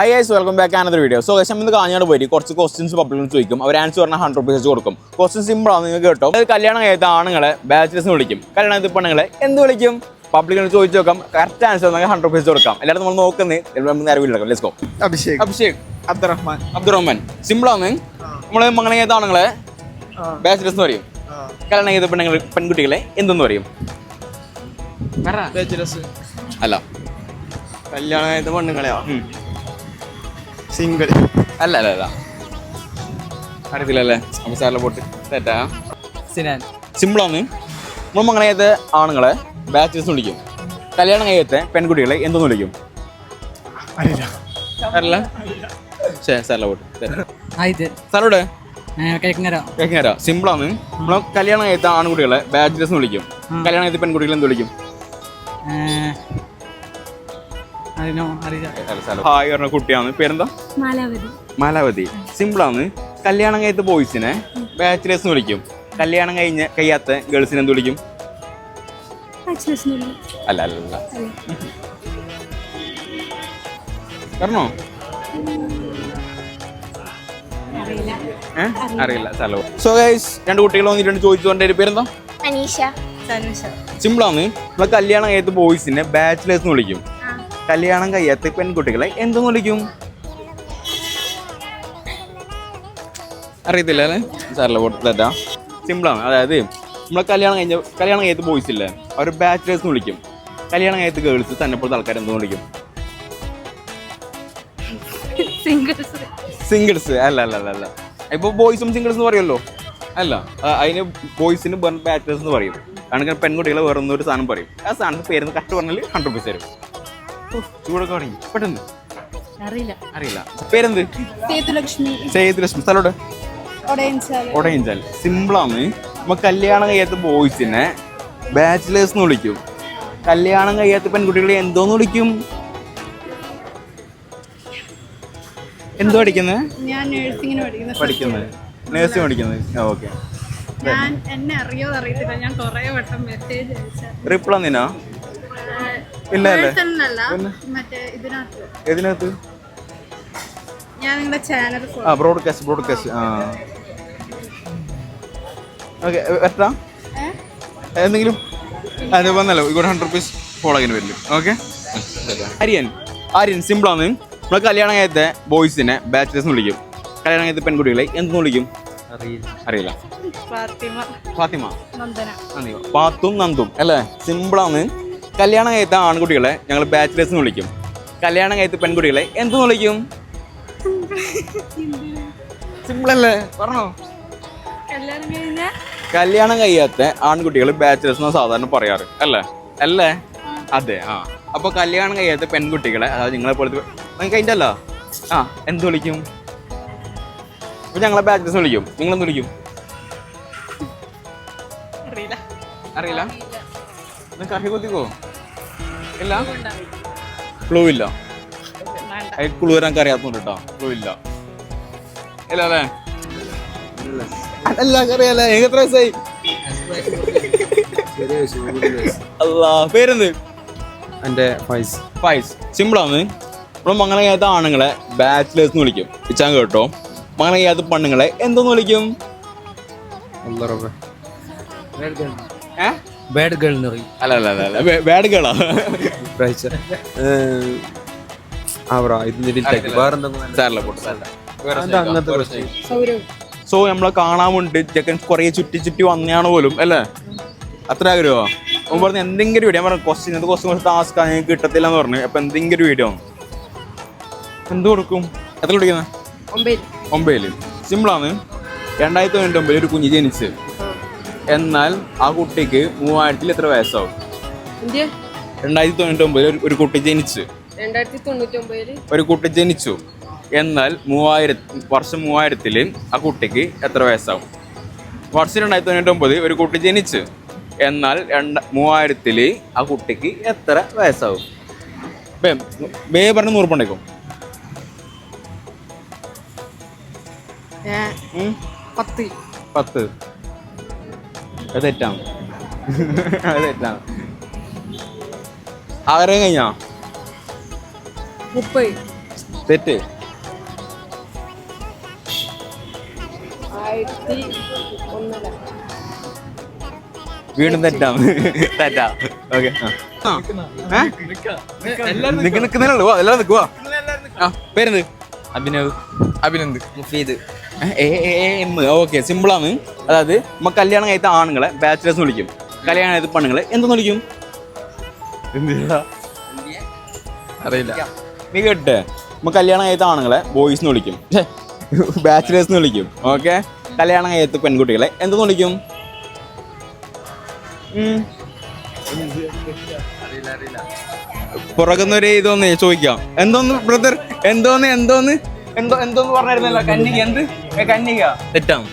Hi guys welcome back another video so ശേഷം ഇന്ന് കാഞ്ഞാട് പോയി. കുറച്ച് ക്വസ്റ്റ്യൻസ് പബ്ലിക് ചോദിക്കും. അവർ ആൻസർ പറഞ്ഞാൽ ഹൺഡ്രഡ് റുപ്പീസ് കൊടുക്കും. ക്വസ്റ്റ്യൻ സിമ്പിൾ ആണ് നിങ്ങൾക്ക് കേട്ടോ. അത് കല്യാണം കഴിയാത്ത ആണുങ്ങളെ ബാച്ചിലേഴ്സ് വിളിക്കും. കല്യാണം കഴിച്ച പെണ്ണുങ്ങളെ എന്ത് വിളിക്കും? പബ്ലിക്കിന് ചോദിച്ചു നോക്കാം. കറക്റ്റ് ആൻസർ നമുക്ക് ഹൺഡ്രഡ് റുപ്പീസ് കൊടുക്കാം. എല്ലാവരും നമ്മൾ നോക്കുന്നത് നമുക്ക് നേരെ വീട്ടിൽ let's go Abhishek. Abhishek. Abdurahman. Abdurahman. Simple ആണ് നമ്മൾ മംഗളം കഴിയാത്ത ആണുങ്ങളെ ബാച്ചിലേഴ്സ് എന്ന് പറയും. കല്യാണം ചെയ്ത പെണ്ണുങ്ങൾ പെൺകുട്ടികളെ എന്തെന്ന് പറയും? അല്ല. കല്യാണം ചെയ്ത പെണ്ണുങ്ങളെയോ. സിംഗിൾ. അല്ല അല്ല അല്ല അറിയത്തില്ലല്ലേ? അപ്പൊ സാറിലെ പോട്ട്. തെറ്റാ. സിനാൻ. സിമ്പിളാണ്. നമ്മൾ അങ്ങനെ ഏത് ആണുങ്ങളെ ബാച്ചേഴ്സ് വിളിക്കും. കല്യാണം കഴിയത്തെ പെൺകുട്ടികളെ എന്തെന്ന് വിളിക്കും? അറിയില്ല. അറിയില്ല ശരി സാറിലെ പോട്ട്. സാറോടെ സിമ്പിളാണ്. നമ്മൾ കല്യാണം കഴിയത്ത ആൺകുട്ടികളെ ബാച്ചേഴ്സ് വിളിക്കും. കല്യാണം കഴിയത്തെ പെൺകുട്ടികളെ എന്ത് വിളിക്കും? ഹായ് പറഞ്ഞ കുട്ടിയാണ്. പേരെന്താ? മാലാവതി. സിമ്പിൾ സിമ്പിളാണ് കല്യാണം കഴിയത്ത ബോയ്സിനെ ബാച്ചിലേഴ്സ് വിളിക്കും. കല്യാണം കഴിഞ്ഞ കഴിയാത്ത ഗേൾസിനെ എന്ത് വിളിക്കും? അല്ല അല്ല അല്ല. പറഞ്ഞോ? അറിയില്ല. സ്ഥലവും സോ ഗൈസ് രണ്ട് കുട്ടികൾ വന്നിട്ടുണ്ട്. ചോദിച്ചുകൊണ്ട് പേരെന്താ? അനീഷ. സിമ്പിളാണ് നമ്മളെ കല്യാണം കഴിയാത്ത ബോയ്സിനെ ബാച്ചിലേഴ്സ് എന്ന് വിളിക്കും. കല്യാണം കഴിയാത്ത പെൺകുട്ടികളെ എന്തെന്ന് വിളിക്കും. അറിയത്തില്ല അല്ലേ? സാറില്ല തെറ്റാ? സിമ്പിളാണ്. അതായത് നമ്മളെ കല്യാണം കഴിഞ്ഞ കല്യാണം കഴിയാത്ത ബോയ്സ് ഇല്ലേ? അവർ ബാച്ചിലേഴ്സ് വിളിക്കും. കല്യാണം കഴിയത്ത് ഗേൾസ് തന്നെ പോലത്തെ ആൾക്കാർ എന്തെന്ന് വിളിക്കും. സിംഗിൾസ് സിംഗിൾസ് അല്ല അല്ല അല്ല അല്ല. ഇപ്പൊ ബോയ്സും സിംഗിൾസ് എന്ന് പറയുമല്ലോ? അല്ല അതിന് ബോയ്സിന് ബാറ്റേഴ്സ് എന്ന് പറയും. കാരണം പെൺകുട്ടികളെ വേറെ ഒരു സാധനം പറയും. ആ സാധനത്തിന് പേരുന്ന് കറക്റ്റ് പറഞ്ഞാൽ ഹൺഡ്രഡ് റുപ്പീസ് തരും ചൂടൊക്കെ തുടങ്ങി. പെട്ടെന്ന്? അറിയില്ല. അറിയില്ല. പേരെന്ത്? സേതുലക്ഷ്മി. സേതുലക്ഷ്മി. സ്ഥലോട് ഒടയഞ്ചാൽ സിമ്പിളാണ് നമ്മ കല്യാണം കഴിയാത്ത ബോയ്സിനെ ബാച്ചിലേഴ്സ് എന്ന് വിളിക്കും. കല്യാണം കഴിയാത്ത പെൺകുട്ടികളെ എന്തോന്ന് വിളിക്കും? എന്തോ പഠിക്കുന്നത് ഞാൻ നഴ്സിംഗിന് പഠിക്കുന്നത് പഠിക്കുന്നത് നഴ്സിംഗ് പഠിക്കുന്നത് ഓക്കെ. ഞാൻ എന്നെ അറിയോ അറിയത്തില്ല ഞാൻ കുറേ വട്ടം മെസ്സേജ് അയച്ച റിപ്ലൈ എന്തിനാ ഇല്ല അല്ലേ ഇതിനകത്ത്. ആ ബ്രോഡ്കാസ്റ്റ് ബ്രോഡ്കാസ്റ്റ് ആ. ഓക്കെ എത്ര? എന്തെങ്കിലും? അത് വന്നല്ലോ. ഇവിടെ ഹൺഡ്രഡ് റുപ്പീസ് ഫോളോയിന് വരില്ല. ഓക്കെ ആര്യൻ ആര്യൻ സിമ്പിളാണ് നമ്മൾ കല്യാണം കഴിയത്തെ ബോയ്സിനെ ബാച്ചിലേഴ്സ് വിളിക്കും. കല്യാണം കഴിയത്തെ പെൺകുട്ടികളെ എന്തെന്ന് വിളിക്കും? അറിയില്ല. ഫാത്തിമ. ഫാത്തിമ. നന്ദന. നന്ദി. പാത്തും നന്ദും. അല്ലേ? സിമ്പിളാണ് കല്യാണം കഴിത്ത ആൺകുട്ടികളെ ഞങ്ങൾ ബാച്ചിലേഴ്സ് എന്ന് വിളിക്കും. കല്യാണം കഴിത്ത പെൺകുട്ടികളെ എന്ത് വിളിക്കും? സിമ്പിൾ അല്ലേ? പറഞ്ഞോ. കല്യാണം കഴിയാത്ത ആൺകുട്ടികൾ ബാച്ചിലേഴ്സ് എന്ന് സാധാരണ പറയാറ്. അല്ലേ? അല്ലേ? അതെ ആ. അപ്പൊ കല്യാണം കഴിയാത്ത പെൺകുട്ടികളെ അതായത് നിങ്ങളെ പോലത്തെ നിങ്ങൾക്ക് അതിന്റെ അല്ല ആ എന്ത് വിളിക്കും? അപ്പൊ ഞങ്ങളെ ബാച്ചിലേഴ്സ് വിളിക്കും. നിങ്ങൾ എന്ത് വിളിക്കും? അറിയില്ല. അറിയില്ല? നിങ്ങൾക്ക് അറിയ കുത്തിക്കോ? ഇല്ല? ക്ലൂ ഇല്ല. ക്ലൂ വരാൻ അറിയാത്തോണ്ട് കേട്ടോ ക്ലൂ ഇല്ല. ഇല്ല അല്ലേ? അല്ല അറിയാലേ. എനിക്ക് എത്ര വയസ്സായി? അല്ലാ പേരെന്ത്? എന്റെ ഫൈസ്. ഫൈസ്. സിമ്പിളാണ് നമ്മൾ മംഗളം ചെയ്യാത്ത ആണുങ്ങളെ ബാച്ചിലേഴ്സ് എന്ന് വിളിക്കും. ഇച്ചാൻ കേട്ടോ. മംഗളം ചെയ്യാത്ത പെണ്ണുങ്ങളെ എന്തോന്ന് വിളിക്കും? ബാഡ് ഗേൾ എന്ന് പറയും. അല്ല അല്ല അല്ല അല്ല. ബാഡ് ഗേളാ അവറാ ഇത് ഡിറ്റക്ട് വേറെ എന്തെങ്കിലും സാറില്ല പോട്ടെ അങ്ങനത്തെ പ്രശ്നം? സൗരവ്. സോ നമ്മളെ കാണാൻ വേണ്ടി ചെക്കൻ കുറേ ചുറ്റി ചുറ്റി വന്നയാണ് പോലും അല്ലേ? അത്ര ആഗ്രഹമോ അവൻ പറഞ്ഞു എന്തെങ്കിലും വീഡിയോ ഞാൻ പറഞ്ഞു ക്വസ്റ്റ്യൻ ഇത് ക്വസ്റ്റ്യൻ കുറച്ച് ടാസ്ക് ഞങ്ങൾക്ക് കിട്ടത്തില്ല എന്ന് പറഞ്ഞു. അപ്പൊ എന്തെങ്കിലും വീഡിയോ എന്ത് കൊടുക്കും? എത്ര കൊടുക്കുന്നത് ഒമ്പതിൽ. ഒമ്പതിൽ സിമ്പിളാണ് രണ്ടായിരത്തി തൊണ്ണൂറ്റി ഒമ്പതിൽ ഒരു കുഞ്ഞ് ജനിച്ച്. എന്നാൽ ആ കുട്ടിക്ക് മൂവായിരത്തിൽ എത്ര വയസ്സാവും? രണ്ടായിരത്തി തൊണ്ണൂറ്റി ഒമ്പതിൽ ഒരു- കുട്ടി ജനിച്ചു. രണ്ടായിരത്തി തൊണ്ണൂറ്റി ഒമ്പതിൽ ഒരു കുട്ടി ജനിച്ചു. എന്നാൽ മൂവായിരത്തി വർഷം മൂവായിരത്തിൽ ആ കുട്ടിക്ക് എത്ര വയസ്സാവും? വർഷം രണ്ടായിരത്തി തൊണ്ണൂറ്റി ഒമ്പതിൽ ഒരു കുട്ടി ജനിച്ചു. എന്നാൽ രണ്ട മൂവായിരത്തിൽ ആ കുട്ടിക്ക് എത്ര വയസ്സാവും? ബേ വേ പറഞ്ഞ് നൂറുപണ്ടേക്കും പത്ത്. പത്ത്. അത് തെറ്റാണ് അത് തെറ്റാണ് ആഗ്രഹം കഴിഞ്ഞാ മുപ്പത് തെറ്റ് ആയിരത്തി ഒന്നര വീണ്ടും തെറ്റാം തെറ്റാ ഓക്കെ വാ എല്ലാവരും നിക്കുവാ ആ പേരെന്ത് അഭിനവ്. അഭിനന്ദ്. മുഫീദ്. എം. ഓക്കെ സിമ്പിളാണ്. അതായത് നമ്മ കല്യാണം കഴിഞ്ഞ ആണുങ്ങളെ ബാച്ചിലേഴ്സ് വിളിക്കും. കല്യാണം കഴിഞ്ഞ പെണ്ണുങ്ങളെ എന്തെന്ന് വിളിക്കും? അറിയില്ല. നീ കേട്ടെ നമ്മ കല്യാണം കഴിഞ്ഞ ആണുങ്ങളെ ബോയ്സ് എന്ന് വിളിക്കും. ബാച്ചിലേഴ്സ് എന്ന് വിളിക്കും. ഓക്കെ? കല്യാണം കഴിഞ്ഞ പെൺകുട്ടികളെ എന്തെന്ന് വിളിക്കും? ഉം. പുറകുന്നൊരു ഇതൊന്ന് ചോദിക്കാം. എന്തോന്ന് ബ്രദർ എന്തോന്ന് എന്തോന്ന്? എന്തോ എന്തോന്ന് പറഞ്ഞിരുന്നല്ലോ കന്യക എന്ത്? കന്നിക തെറ്റാണ്